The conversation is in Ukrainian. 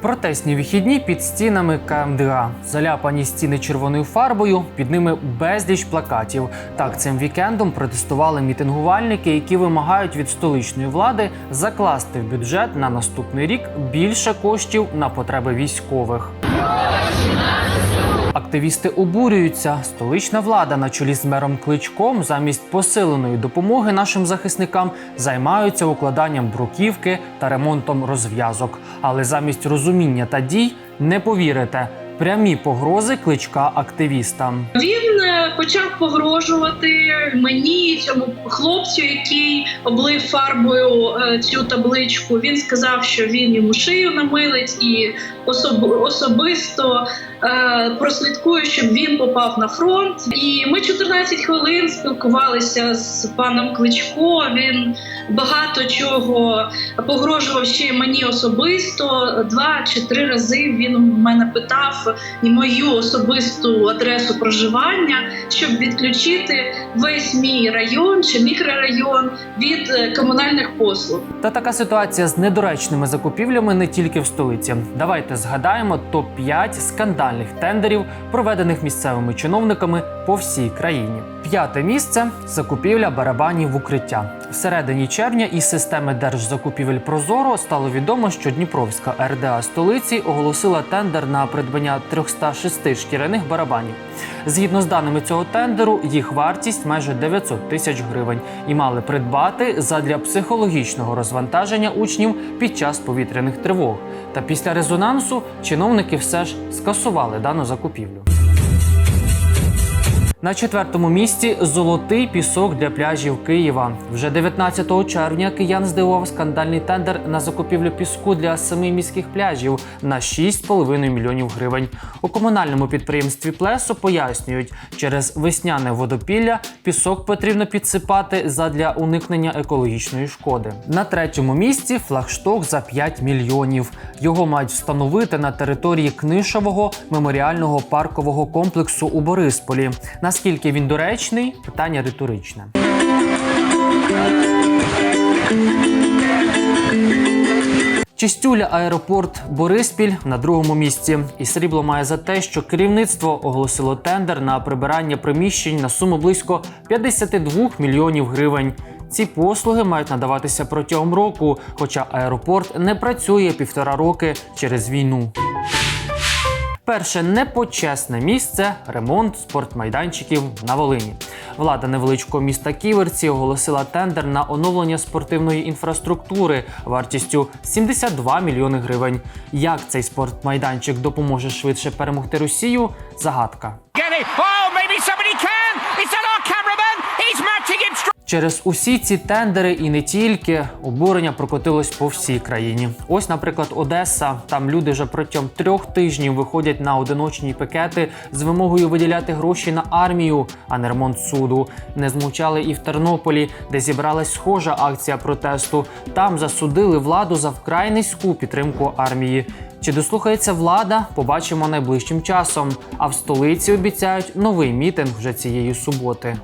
Протестні вихідні під стінами КМДА. Заляпані стіни червоною фарбою, під ними безліч плакатів. Так, цим вікендом протестували мітингувальники, які вимагають від столичної влади закласти в бюджет на наступний рік більше коштів на потреби військових. Активісти обурюються. Столична влада на чолі з мером Кличком замість посиленої допомоги нашим захисникам займаються укладанням бруківки та ремонтом розв'язок. Але замість розуміння та дій не повірите. Прямі погрози кличка активістам. Він е, почав погрожувати мені, цьому хлопцю, який облив фарбою е, цю табличку. Він сказав, що він йому шию намилить і особ- особисто е, прослідкує, щоб він попав на фронт. І ми 14 хвилин спілкувалися з паном Кличко. Він багато чого погрожував ще мені особисто. Два чи три рази він у мене питав і мою особисту адресу проживання, щоб відключити весь мій район чи мікрорайон від е, комунальних послуг. Та така ситуація з недоречними закупівлями не тільки в столиці. Давайте згадаємо топ 5 скандальних тендерів, проведених місцевими чиновниками по всій країні. П'яте місце закупівля барабанів в укриття. Всередині червня із системи держзакупівель Прозоро стало відомо, що Дніпровська РДА столиці оголосила тендер на придбання 306 шкіряних барабанів. Згідно з даними цього тендеру, їх вартість майже 900 тисяч гривень і мали придбати задля психологічного розвантаження учнів під час повітряних тривог. Та після резонансу чиновники все ж скасували дану закупівлю. На четвертому місці золотий пісок для пляжів Києва. Вже 19 червня киян здивував скандальний тендер на закупівлю піску для семи міських пляжів на 6,5 мільйонів гривень. У комунальному підприємстві Плесо пояснюють, через весняне водопілля пісок потрібно підсипати задля уникнення екологічної шкоди. На третьому місці флагшток за 5 мільйонів. Його мають встановити на території Книшевого меморіального паркового комплексу у Борисполі. Наскільки він доречний? Питання риторичне. Чистюля аеропорт Бориспіль на другому місці. І срібло має за те, що керівництво оголосило тендер на прибирання приміщень на суму близько 52 мільйонів гривень. Ці послуги мають надаватися протягом року, хоча аеропорт не працює півтора роки через війну. Перше непочесне місце ремонт спортмайданчиків на Волині. Влада невеличкого міста Ківерці оголосила тендер на оновлення спортивної інфраструктури вартістю 72 мільйони гривень. Як цей спортмайданчик допоможе швидше перемогти Росію? Загадка. Get it. Oh, maybe somebody can. It's an our cameraman. He's matching him. Через усі ці тендери і не тільки обурення прокотилось по всій країні. Ось, наприклад, Одеса. Там люди вже протягом трьох тижнів виходять на одиночні пікети з вимогою виділяти гроші на армію, а не ремонт суду. Не змовчали і в Тернополі, де зібралась схожа акція протесту. Там засудили владу за вкрай низьку підтримку армії. Чи дослухається влада? Побачимо найближчим часом. А в столиці обіцяють новий мітинг вже цієї суботи.